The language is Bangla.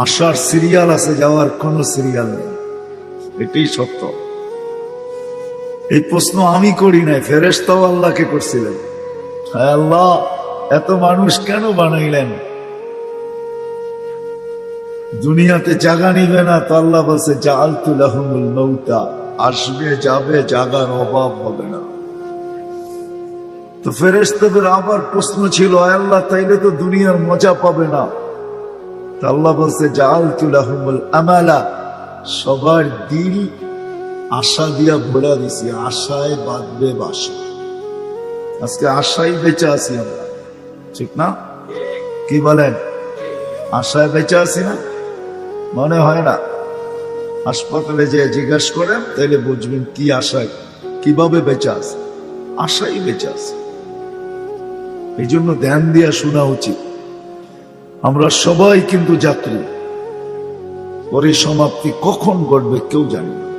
আসার সিরিয়াল আছে যাওয়ার কোন সিরিয়াল নেই। এটাই সত্য। এই প্রশ্ন আমি করি নাই ফেরেস্তাও আল্লাহকে করছিলেন। হ্যাঁ আল্লাহ এত মানুষ কেন বানাইলেন? দুনিয়াতে জাগা নিবে না তো আল্লাহ বলছে জালতুল আহমুল মৌতা আসবে যাবে জাগার অভাব হবে না। তো ফেরেস্তাদের আবার প্রশ্ন ছিল "আয় আল্লাহ তাইলে তো দুনিয়ার মজা পাবে না। আল্লাহ বলছে জালতুল আহমুল আমালা। সবার দিল আশা দিয়া ভোলা দিছি, আশায় বাঁধবে বাসা। আজকে আশাই বেঁচে আছি আমরা। ঠিক না? কি বলেন? আশায় বেঁচে আছি না? মনে হয় না। হাসপাতালে যে জিজ্ঞেস করেন তাহলে বুঝবেন কি আশায়, কীভাবে বেঁচে আছে। আশাই বেঁচে আছে। এই জন্য ধ্যান দিয়া শোনা উচিত। আমরা সবাই কিন্তু যাত্রী। পরিসমাপ্তি কখন ঘটবে কেউ জানি না।